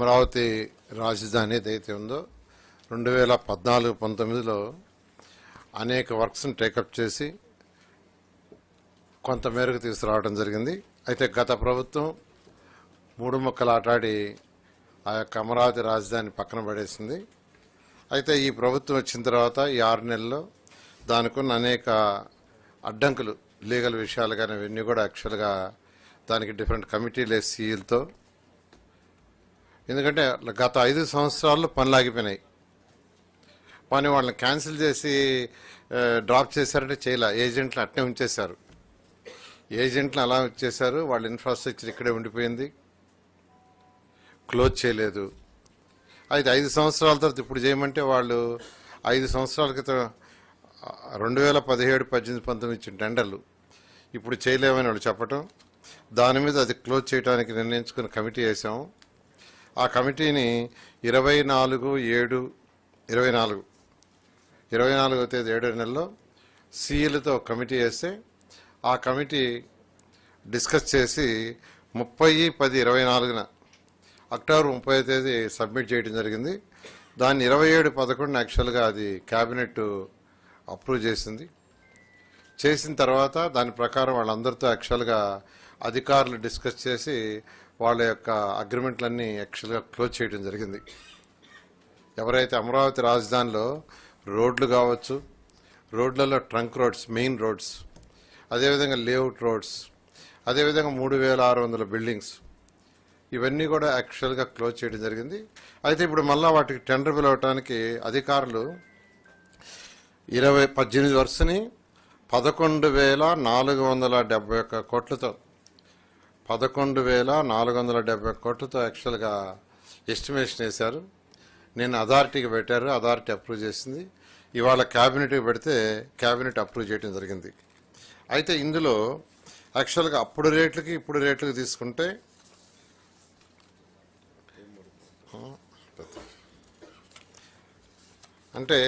అమరావతి రాజధాని ఏదైతే ఉందో రెండు వేల పద్నాలుగు పంతొమ్మిదిలో అనేక వర్క్స్ని టేకప్ చేసి కొంత మేరకు తీసుకురావడం జరిగింది. అయితే గత ప్రభుత్వం మూడు ముక్కలు ఆటాడి ఆ యొక్క అమరావతి రాజధాని పక్కన పడేసింది. అయితే ఈ ప్రభుత్వం వచ్చిన తర్వాత ఈ ఆరు నెలల్లో దానికున్న అనేక అడ్డంకులు లీగల్ విషయాలు కానీ ఇవన్నీ కూడా యాక్చువల్గా దానికి డిఫరెంట్ కమిటీలు ఎస్సీలతో ఎందుకంటే గత ఐదు సంవత్సరాల్లో పనులు ఆగిపోయినాయి. పని వాళ్ళని క్యాన్సిల్ చేసి డ్రాప్ చేశారంటే చేయలే. ఏజెంట్లు అట్నే ఉంచేశారు. ఏజెంట్లు అలా ఉంచేశారు. వాళ్ళ ఇన్ఫ్రాస్ట్రక్చర్ ఇక్కడే ఉండిపోయింది. క్లోజ్ చేయలేదు. అయితే ఐదు సంవత్సరాల తర్వాత ఇప్పుడు చేయమంటే వాళ్ళు ఐదు సంవత్సరాల క్రితం రెండు వేల పదిహేడు పద్దెనిమిది పంతొమ్మిది ఇచ్చిన టెండర్లు. ఇప్పుడు చేయలేమని వాళ్ళు చెప్పటం. దాని మీద అది క్లోజ్ చేయడానికి నిర్ణయించుకుని కమిటీ వేసాము ఆ కమిటీని ఇరవై నాలుగు ఏడు ఇరవై నాలుగు ఇరవై నాలుగో తేదీ ఏడో నెలలో సీఈలతో కమిటీ వేస్తే ఆ కమిటీ డిస్కస్ చేసి ముప్పై పది ఇరవై నాలుగున అక్టోబర్ ముప్పై తేదీ సబ్మిట్ చేయడం జరిగింది. దాన్ని ఇరవై ఏడు పదకొండున యాక్చువల్గా అది క్యాబినెట్ అప్రూవ్ చేసింది. చేసిన తర్వాత దాని ప్రకారం వాళ్ళందరితో యాక్చువల్గా అధికారులు డిస్కస్ చేసి వాళ్ళ యొక్క అగ్రిమెంట్లన్నీ యాక్చువల్గా క్లోజ్ చేయడం జరిగింది. ఎవరైతే అమరావతి రాజధానిలో రోడ్లు కావచ్చు రోడ్లలో ట్రంక్ రోడ్స్ మెయిన్ రోడ్స్ అదేవిధంగా లేఅవుట్ రోడ్స్ అదేవిధంగా మూడు వేల ఆరు వందల బిల్డింగ్స్ ఇవన్నీ కూడా యాక్చువల్గా క్లోజ్ చేయడం జరిగింది. అయితే ఇప్పుడు మళ్ళీ వాటికి టెండర్ పిలవటానికి అధికారులు ఇరవై పద్దెనిమిది వరుసని పదకొండు వేల నాలుగు వందల డెబ్బై ఒక్క కోట్లతో పదకొండు వేల నాలుగు వందల డెబ్బై కోట్లతో యాక్చువల్గా ఎస్టిమేషన్ వేశారు. నేను అథారిటీకి పెట్టారు. అథారిటీ అప్రూవ్ చేసింది. ఇవాళ క్యాబినెట్కి పెడితే క్యాబినెట్ అప్రూవ్ చేయడం జరిగింది. అయితే ఇందులో యాక్చువల్గా అప్పుడు రేట్లకి ఇప్పుడు రేట్లకి తీసుకుంటే అంటే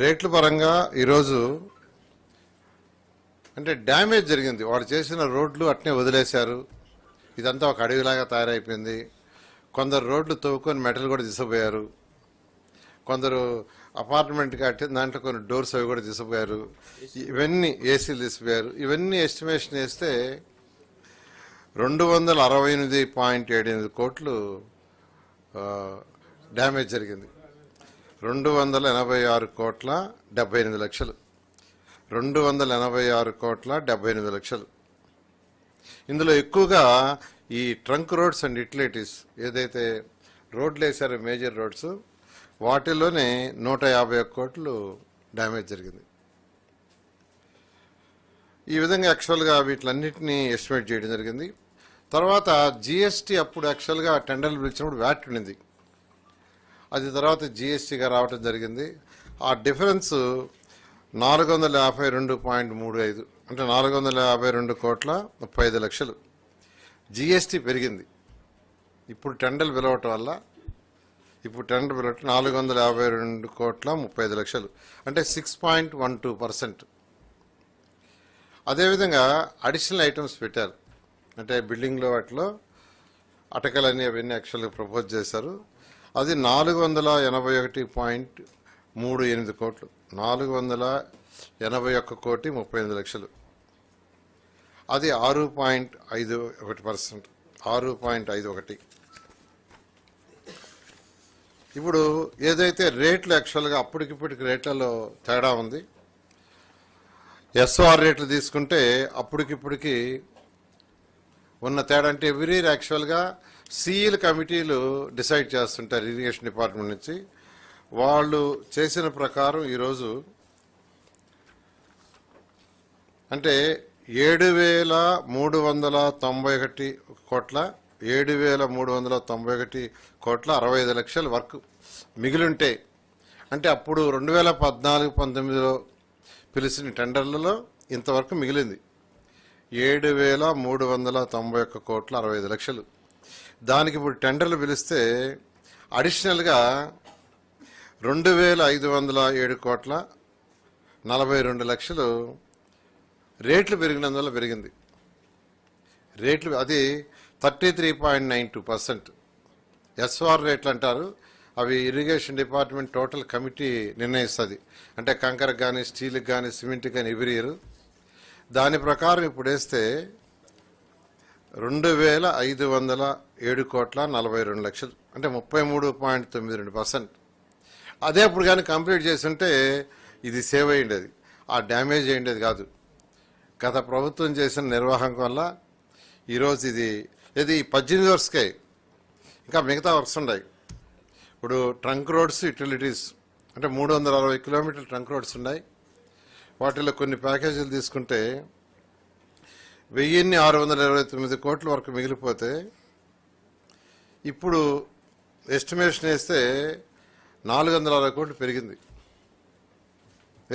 రేట్ల పరంగా ఈరోజు అంటే డ్యామేజ్ జరిగింది. వాడు చేసిన రోడ్లు అట్నే వదిలేశారు. ఇదంతా ఒక అడవిలాగా తయారైపోయింది. కొందరు రోడ్లు తవ్వుకొని మెటల్ కూడా తీసిపోయారు. కొందరు అపార్ట్మెంట్ కట్టి దాంట్లో కొన్ని డోర్స్ అవి కూడా తీసిపోయారు. ఇవన్నీ ఏసీలు తీసిపోయారు. ఇవన్నీ ఎస్టిమేషన్ వేస్తే రెండు వందల అరవై ఎనిమిది పాయింట్ ఏడు ఎనిమిది కోట్లు డ్యామేజ్ జరిగింది. రెండు వందల ఎనభై ఆరు కోట్ల డెబ్బై ఎనిమిది లక్షలు. రెండు వందల ఎనభై ఆరు కోట్ల డెబ్బై ఎనిమిది లక్షలు. ఇందులో ఎక్కువగా ఈ ట్రంక్ రోడ్స్ అండ్ యుటిలిటీస్ ఏదైతే రోడ్లు వేశారో మేజర్ రోడ్స్ వాటిలోనే నూట యాభై ఒక్క కోట్లు డ్యామేజ్ జరిగింది. ఈ విధంగా యాక్చువల్గా వీటిలన్నింటినీ ఎస్టిమేట్ చేయడం జరిగింది. తర్వాత జిఎస్టీ అప్పుడు యాక్చువల్గా టెండర్లు పిలిచినప్పుడు వ్యాట్ ఉండింది. అది తర్వాత జిఎస్టీగా రావటం జరిగింది. ఆ డిఫరెన్స్ నాలుగు వందల యాభై రెండు పాయింట్ మూడు ఐదు అంటే నాలుగు వందల యాభై రెండు కోట్ల ముప్పై ఐదు లక్షలు. జిఎస్టీ పెరిగింది. ఇప్పుడు టెండర్లు పిలవటం వల్ల ఇప్పుడు టెండర్ పిలవటం నాలుగు వందల యాభై రెండు కోట్ల ముప్పై ఐదు లక్షలు. అంటే six point one two percent. అదేవిధంగా అడిషనల్ ఐటమ్స్ పెట్టారు. అంటే బిల్డింగ్లో వాటిలో అటకలని అవన్నీ యాక్చువల్గా ప్రపోజ్ చేశారు. అది నాలుగు వందల ఎనభై ఒకటి పాయింట్ మూడు ఎనిమిది కోట్లు. నాలుగు వందల ఎనభై ఒక్క కోటి ముప్పై ఎనిమిది లక్షలు. అది ఆరు పాయింట్ ఐదు ఒకటి పర్సెంట్. ఆరు పాయింట్ ఐదు ఒకటి. ఇప్పుడు ఏదైతే రేట్లు యాక్చువల్గా అప్పటికిప్పటికి రేట్లలో తేడా ఉంది ఎస్ఓఆర్ రేట్లు తీసుకుంటే అప్పటికిప్పటికి ఉన్న తేడా అంటే ఎవ్రీ ఇయర్ యాక్చువల్గా సీఈల కమిటీలు డిసైడ్ చేస్తుంటారు ఇరిగేషన్ డిపార్ట్మెంట్ నుంచి. వాళ్ళు చేసిన ప్రకారం ఈరోజు అంటే ఏడు వేల మూడు వందల తొంభై ఒకటి కోట్ల ఏడు వేల మూడు వందల తొంభై ఒకటి కోట్ల అరవై ఐదు లక్షల వర్క్ మిగిలింటే అంటే అప్పుడు రెండు వేల పద్నాలుగు పంతొమ్మిదిలో పిలిచిన టెండర్లలో ఇంతవరకు మిగిలింది. ఏడు వేల మూడు వందల తొంభై ఒక్క కోట్ల అరవై ఐదు లక్షలు. దానికి ఇప్పుడు టెండర్లు పిలిస్తే అడిషనల్గా రెండు వేల ఐదు వందల ఏడు కోట్ల నలభై రెండు లక్షలు రేట్లు పెరిగినందువల్ల పెరిగింది. రేట్లు అది thirty three point nine two percent. SR రేట్లు అంటారు. అవి ఇరిగేషన్ డిపార్ట్మెంట్ టోటల్ కమిటీ నిర్ణయిస్తుంది. అంటే కంకరకు కానీ స్టీల్కి కానీ సిమెంట్కి కానీ ఎవ్రీ ఇయర్ దాని ప్రకారం ఇప్పుడు వేస్తే రెండు వేల ఐదు వందల ఏడు కోట్ల నలభై రెండు లక్షలు అంటే ముప్పై మూడు పాయింట్ తొమ్మిది రెండు పర్సెంట్. అదే అప్పుడు కానీ కంప్లీట్ చేస్తుంటే ఇది సేవ్ అయ్యేది ఆ డ్యామేజ్ అయ్యిండేది కాదు. గత ప్రభుత్వం చేసిన నిర్వాహం వల్ల ఈరోజు ఇది ఇది పద్దెనిమిది వర్క్స్కే ఇంకా మిగతా వర్క్స్ ఉన్నాయి. ఇప్పుడు ట్రంక్ రోడ్స్ యూటిలిటీస్ అంటే మూడు వందల అరవై కిలోమీటర్ల ట్రంక్ రోడ్స్ ఉన్నాయి. వాటిలో కొన్ని ప్యాకేజీలు తీసుకుంటే వెయ్యిన్ని ఆరు వందల ఇరవై తొమ్మిది కోట్ల వరకు మిగిలిపోతే ఇప్పుడు ఎస్టిమేషన్ వేస్తే నాలుగు వందల అరవై కోట్లు పెరిగింది.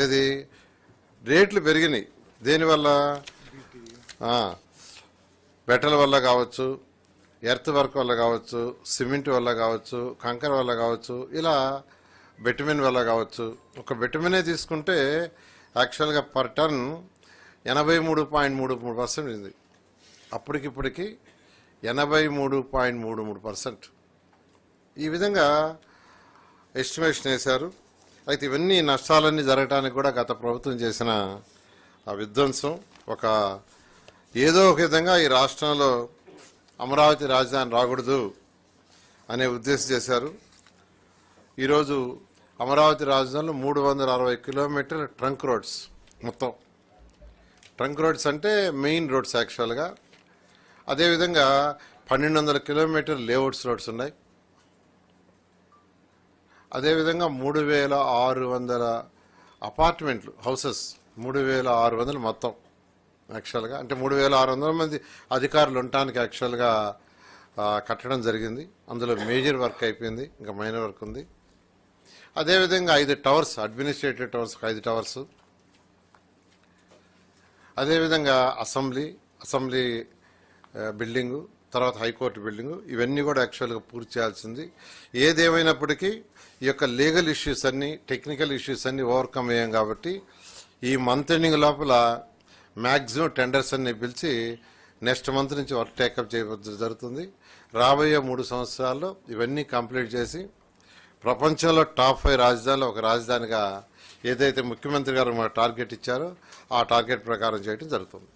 ఏది? రేట్లు పెరిగినాయి. దేనివల్ల బెటల వల్ల కావచ్చు ఎర్త్ వర్క్ వల్ల కావచ్చు సిమెంట్ వల్ల కావచ్చు కంకర వల్ల కావచ్చు ఇలా బెటమిన్ వల్ల కావచ్చు. ఒక బెటమినే తీసుకుంటే యాక్చువల్గా పర్ టన్ ఎనభై మూడు పాయింట్ మూడు మూడు పర్సెంట్ ఉంది. అప్పటికిప్పటికి ఎనభై మూడు పాయింట్ మూడు మూడు పర్సెంట్. ఈ విధంగా ఎస్టిమేషన్ వేశారు. అయితే ఇవన్నీ నష్టాలన్నీ జరగడానికి కూడా గత ప్రభుత్వం చేసిన ఆ విధ్వంసం ఒక ఏదో ఒక విధంగా ఈ రాష్ట్రంలో అమరావతి రాజధాని రాకూడదు అనే ఉద్దేశం చేశారు. ఈరోజు అమరావతి రాజధానిలో మూడు వందల అరవై కిలోమీటర్ల ట్రంక్ రోడ్స్ మొత్తం. ట్రంక్ రోడ్స్ అంటే మెయిన్ రోడ్స్ యాక్చువల్గా. అదేవిధంగా పన్నెండు వందల కిలోమీటర్ లేఅవుట్స్ రోడ్స్ ఉన్నాయి. అదేవిధంగా మూడు వేల ఆరు వందల అపార్ట్మెంట్లు హౌసెస్ మూడు వేల ఆరు వందలు మొత్తం యాక్చువల్గా. అంటే మూడు వేల ఆరు వందల మంది అధికారులు ఉండటానికి యాక్చువల్గా కట్టడం జరిగింది. అందులో మేజర్ వర్క్ అయిపోయింది. ఇంకా మైనర్ వర్క్ ఉంది. అదేవిధంగా ఐదు టవర్స్ అడ్మినిస్ట్రేటివ్ టవర్స్ ఐదు టవర్స్. అదేవిధంగా అసెంబ్లీ అసెంబ్లీ బిల్డింగు తర్వాత హైకోర్టు బిల్డింగు ఇవన్నీ కూడా యాక్చువల్గా పూర్తి చేయాల్సింది. ఏదేమైనప్పటికీ ఈ యొక్క లీగల్ ఇష్యూస్ అన్ని టెక్నికల్ ఇష్యూస్ అన్ని ఓవర్కమ్ అయ్యాం కాబట్టి ఈ మంత్ ఎండింగ్ లోపల మ్యాక్సిమం టెండర్స్ అన్ని పిలిచి నెక్స్ట్ మంత్ నుంచి వర్క్ టేకప్ చేయడం జరుగుతుంది. రాబోయే మూడు సంవత్సరాల్లో ఇవన్నీ కంప్లీట్ చేసి ప్రపంచంలో టాప్ ఫైవ్ రాజధానిలో ఒక రాజధానిగా ఏదైతే ముఖ్యమంత్రి గారు టార్గెట్ ఇచ్చారో ఆ టార్గెట్ ప్రకారం చేయడం జరుగుతుంది.